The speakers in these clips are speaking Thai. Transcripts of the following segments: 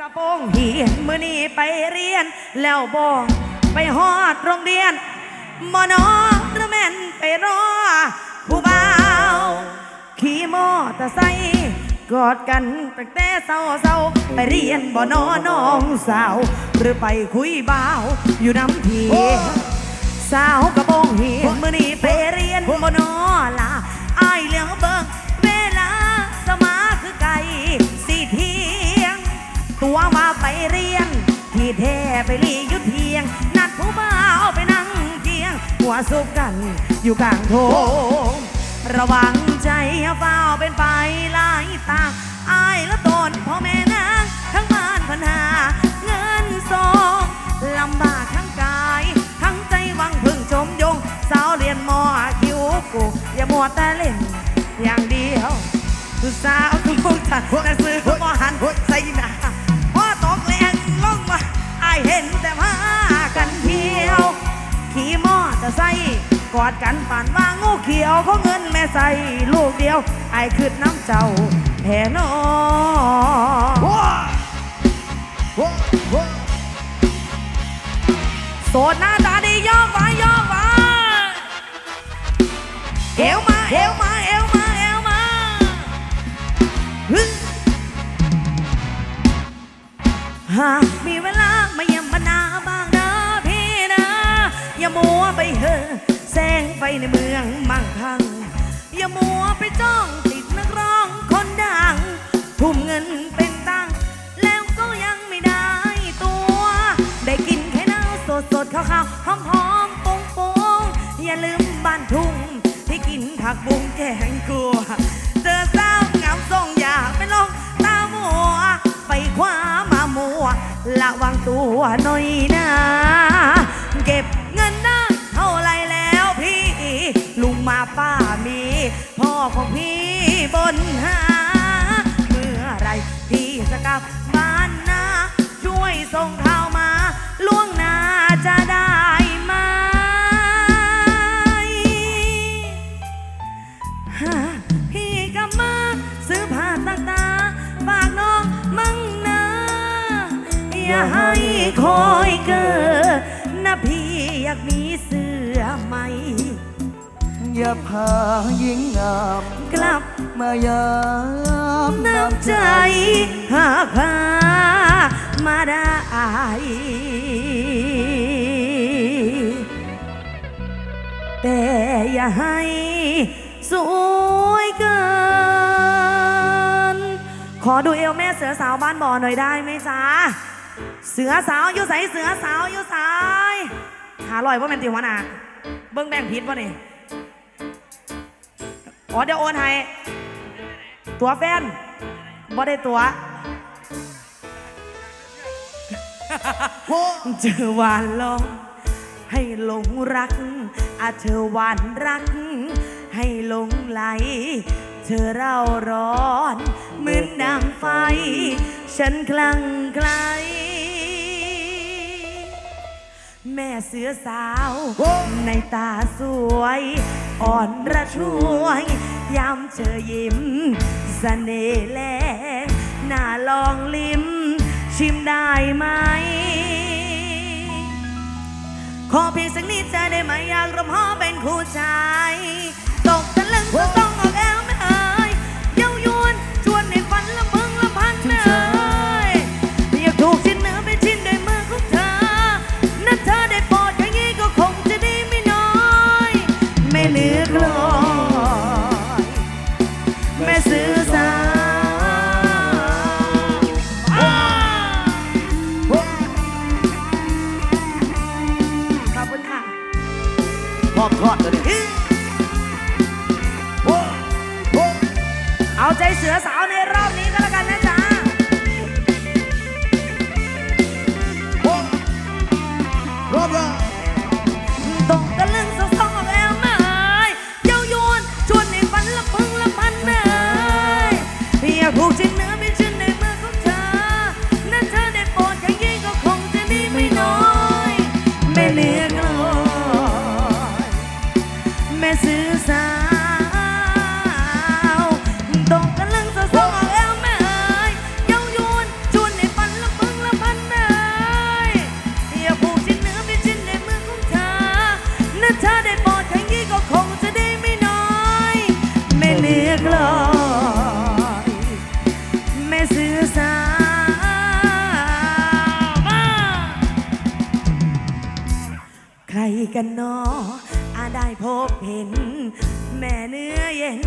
กระโปรงเหียนมื่อนี้ไปเรียน แล้วบอกไปฮอดโรงเรียนมอนอหรือแม่นไปรอ ผู้บ่าว ขี่มอเตอร์ไซค์กอดกันตั้งแต่เศร้าเศร้าๆไปเรียนบ่นอน้องสาว หรือไปคุยบ่าว อยู่น้ำทีสาวกระโปรงเหียนมื่อนี้ไปเรียนบ่นอละอายเหลืองเบิ่งเวลาสมาคือไก่สีที ตัวมาไปเรียน ที่แท้ไปรีอยุเทียง นัดผู้บ่าวไปนั่งเทียง หัวซุกกันอยู่กลางโถงระวังใจเฝ้าเป็นไปหลายตาอายและตนพ่อแม่นางทั้งบ้านปัญหา เงินสองลำบากทั้งกาย ทั้งใจหวังพึ่งชมยง สาวเรียนมอคิวกูอย่ามัวแต่เล่น อย่างเดียวสุสาวทุกท่านแต่ซื้อมอหันใส่หนา กอดกันป่านว่างูเขียวเขาเงินแม่ใส่ลูกเดียวไอ้คืดน้ำเจ้าแผ่นอโสดหน้าตาดีย่อฟ้าย่อฟ้าเอวมาเอวมาเอวมาเอวมาฮึหากมีเวลามาเยี่ยมบรรณาบ้างนะพี่นะ อย่ามัวไปเหอะ แสงไฟในเมืองมั่งคั่งอย่ามัวไปจ้องติดนักร้องคนดัง ทุ่มเงินเป็นตังแล้วก็ยังไม่ได้ตัว ได้กินแค่น้ำสดสดๆขาวๆหอมหอมปงปงๆอย่าลืมบ้านทุ่ง ที่กินผักบุ้งแกงกัวเจอสาวงามทรงอยากไปลองตามัว ไปคว้ามามัว ระวังตัวหน่อยนะ เก็บ มาป้ามี พ่อของพี่บนหา เมื่อไรพี่จะกลับบ้านนะช่วยส่งข่าวมาล่วงหน้าจะได้าหญิงงามกลับมายามน้ำใจหากพามาได้แต่อย่าให้สวยเกิน ขอดูเอวแม่เสือสาวบ้านบ่อหน่อยได้ไหมจ๊ะ เสือสาวอยู่ใสเสือสาวอยู่ใสหาลอยว่าเป็นติหัวหนาเบิ้งแบ่งพิษวะนี่ อ๋อเดี๋ยวโอนให้ ตัวแฟนบ่ได้ตัวว้าเจอหวานลองให้หลงรักอาเธอหวานรัก ให้หลงไหล เธอเร่าร้อนเหมือนดังไฟ ฉันคลั่งไคล้ แม่เสือสาว ในตาสวย อ่อนระช่วยยามเธอยิ้มสเสน่ห์แลงน่าลองลิ้ม ชิมได้ไหม ขอเพียงสักนิดจะได้ไหมอยากรวมหอเป็นคู่ใจตกตะลึงจะต้อง ไผูกชิ้นเนื้อ กันนออาได้พบเห็น แม่เนื้อเย็น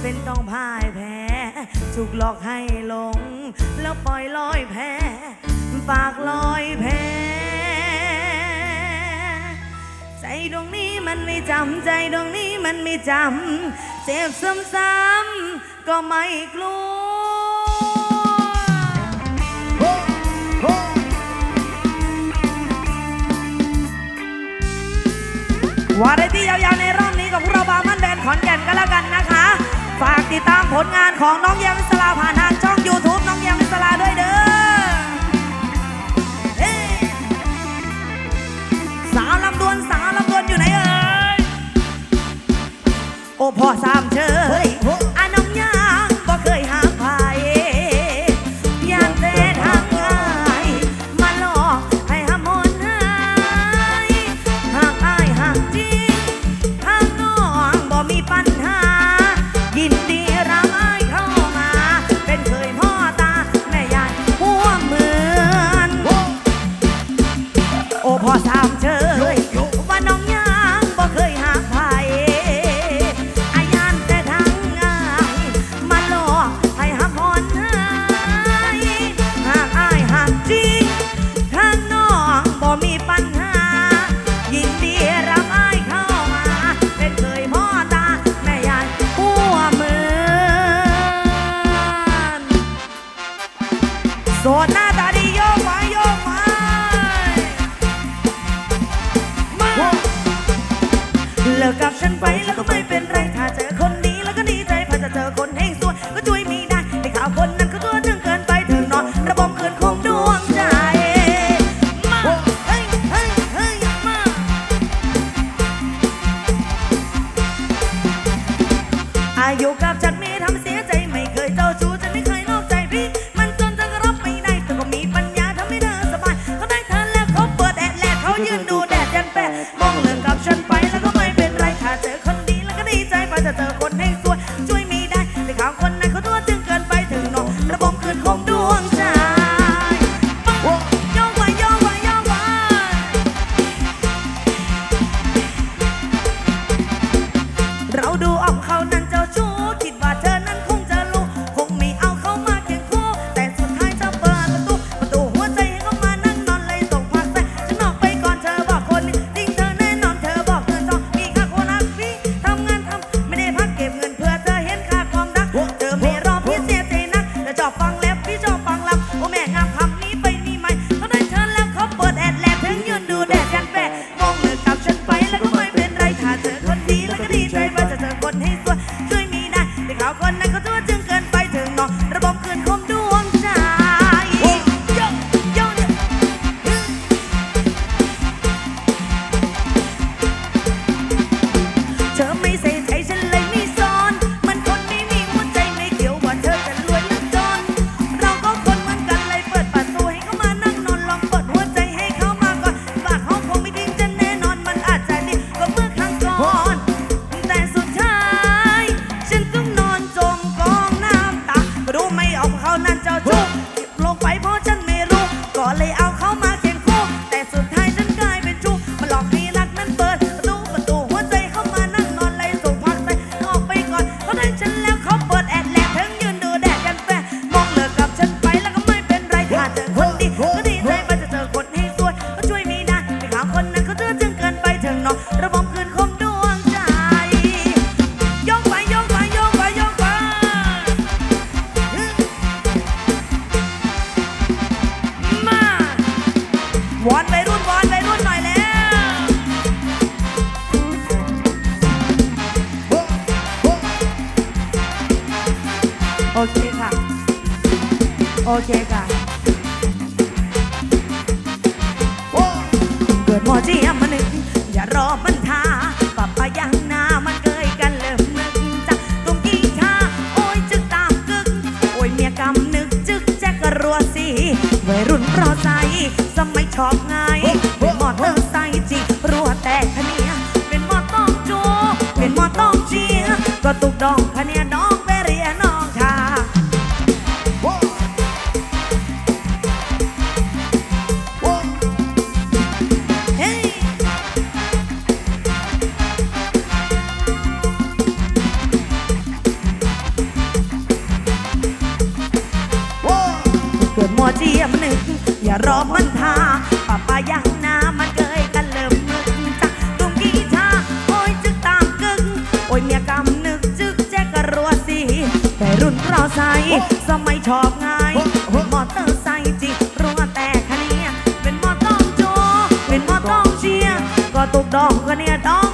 เป็นต้องพ่ายแพ้ถูกหลอกให้หลง แล้วปล่อยลอยแพ้ฝากลอยแพ้ใจดวงนี้มันไม่จำใจดวงนี้มันไม่จำ เจ็บซ้ำๆก็ไม่กลัว วาไรที่ยาวๆในรอบนี้กับพวกเราบามันแดนขอนแก่นก็แล้วกันนะคะ ฝากติดตามผลงานของน้องเยี่สลาผ่านา เคค่ะเกิดหมอเจียมมาหนึ่งอย่ารอมันทาปับปะยังนามันเกยกันเลิมนึกจักตุ้มกี้ชาโอ้ยจึกตามกึก โอ้ยเมียกำนึกจึกแจกรัวสีวัยรุ่นรอใจสมัยชอบไงหมอดเธอใส่จิก ยเมียกำนึกจึกแจ๊กกระรัวสีแต่รุ่นเราใสสมัยชอบง่ายมอเตอร์ไซค์จิรัวแต่คันเนี้ยเป็นมอต้องโจเป็นมอต้องเชียก็ตุกดองก็เนี่ยดอง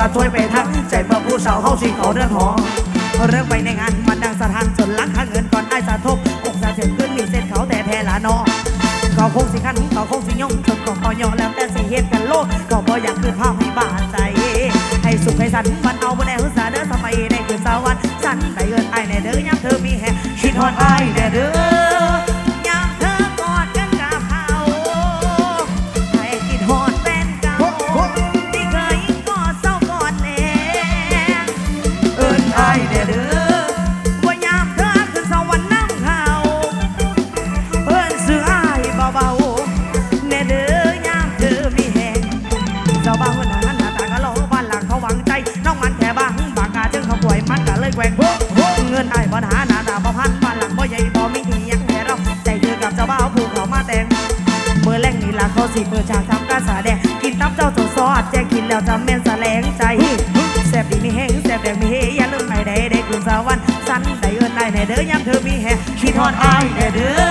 ระช่วยไปทักใจเมื่อผู้สาวเข้าสิงเขาเรือนหอเรื่องไปในงานมันดังสถานจนลักค่าเงินก่อนไอ้สะทบอกสะเทือนขึ้นมีเส้นเขาแต่แท้ละเนอก็คงสิขันก็คงสิยงจนก็พอยอแล้วแต่สิเหตุกันโลกก็พออยากคืนภาพให้บานใจให้สุขให้สัน ที่เปิดฉากทำการแสดงกินตับเจ้าตัวซอดแจ้งกินแล้วจำแม่นแสลงใจแซ่บดีมีแห้งแซ่บแดงมีเฮอย่าลืมไอ้ได้ได้คืนสวรรค์สันได้เอินได้ในเด้อยามเธอมีแห่คิดทอดไอ้ในเด้อ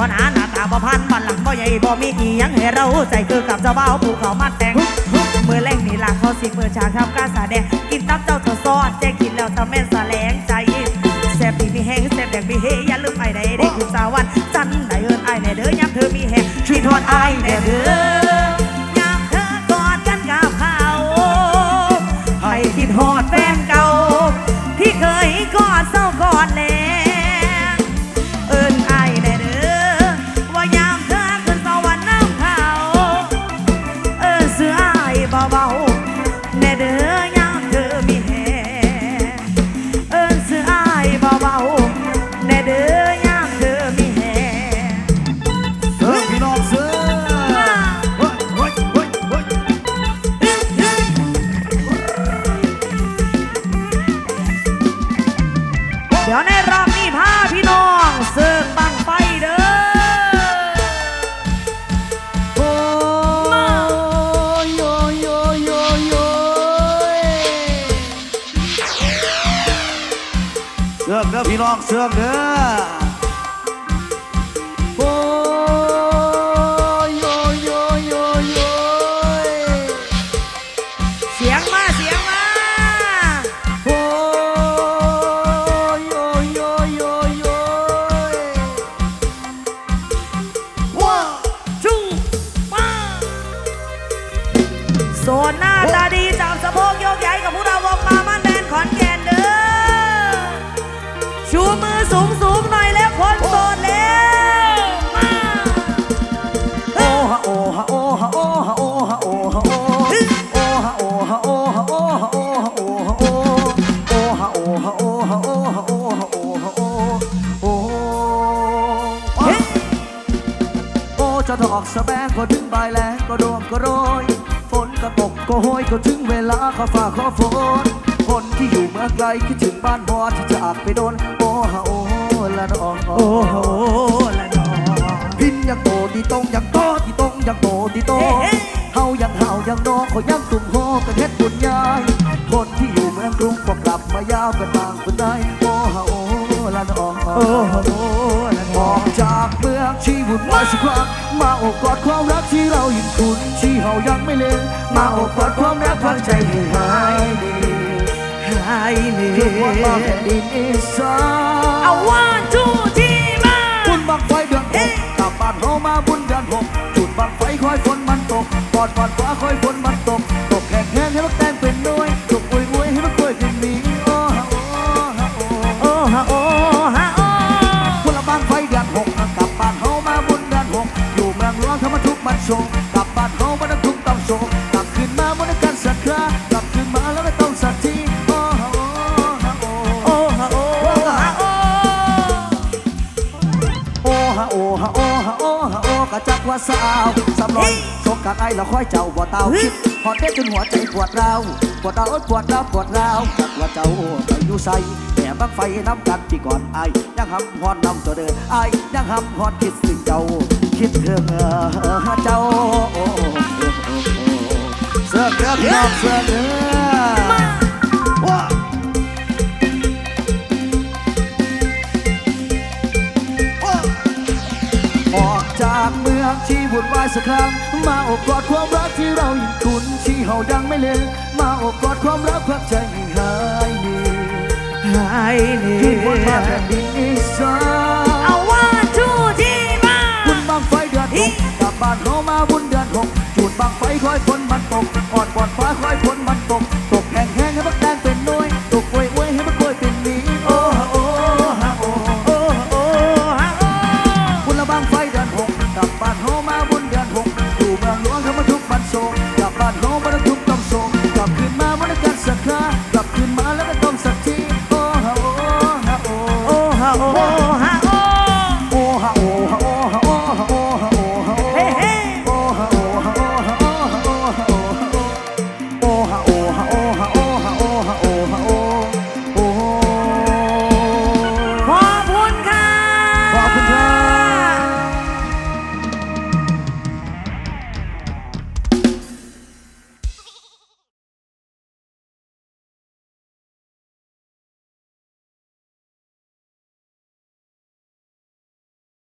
เงินอายบ่หนาหน้าตาบ่พันบ้านหลังบ่ใหญ่บ่มีอีหยังให้เราใจคือกับเจ้าบ่าวผู้เขามาแต่งเมื่อแรงนี่ล่ะเขาสิเมื่อฉากทำการแสดงกินตับเจ้าตัวซอดแจกกินแล้วทำแม่นแสลงใจแซ่บดีมีแห้งแซ่บแดงมีเฮอย่าลืมไอ้ใดได้คือสาวันจันได้เอินไอ้แน่เด้อยามเธอมีแห้งชีทอดไอ้แน่เด้อ พี่น้องเสือกเด้อ ก็ถึงใบายแล้งก็โดมก็โรย ฝนก็ตกก็โหยก็ถึงเวลาขอฟ้าขอฝน คนที่อยู่เมืองไกลคิดถึงบ้านบอที่จากไปโดน โอ้ฮะโอ้ละน้องโอ้โหละนอพินยังโตดีตรงยังโตดีตรงยังโตดีโตเฮายังเฮายังน้องขายังตุ่มโฮกันเฮ็ดบุญยาย คนที่อยู่เมืองกรุงก็กลับมายาวกันบางคนได้โอ้ฮาโอ้ละน้องโอ้โหละนอออกจากเมืองชีวุ่นวาสักครั้งมาโอบกอดความรักที่เรายังคุ้นที่เฮายังไม่ลืมมาโอบกอดความรักพักใจให้หายดีหายเหนื่คือว่าบ้านอแผ่ยนดินอีสานเอาวันทูที่มาบุญบังไฟเดือนหกกลับบ้านเฮามาบุญเดือนหกจุดบังไฟคอยฝนมันตกกอดกอดฟ้าคอยฝนมัน ฮะโอ้ฮะโอ้ฮะโอ้ฮะโอ้กะจักว่าสาวสำรอยสกกัดไอแล้วค่อยเจ้าบ่เตาคิดหอดเด็ดจนหัวใจปวดร้าวปวดร้าวปวดร้าวปวดร้าวจักว่าเจ้าไปอยู่ใส่แหมบังไฟน้ำกันที่ก่อนไอายยังหำฮอดน้ำตัวเดินไอายยังหำฮอดคิดถึงเจ้า คิดถึงเจ้าเสื้อเกลือนอกเสื้อเกลือ จากเมืองที่วุ่นวายสักครั้ง มาโอบกอดความรักที่เรายังคุ้นที่เฮายังไม่ลืมมาโอบกอดความรักพักใจให้หายเหนื่อยหายเหนื่คืนวันมาอแผ่ยนดินอีสานเอาวันทูที่มาบุญบังไฟเดือนหกกลับบ้านเขามาบุญเดือนหกจุดบังไฟคอยฝนมันตกอ่อนปอดฟ้าคอยฝน 哦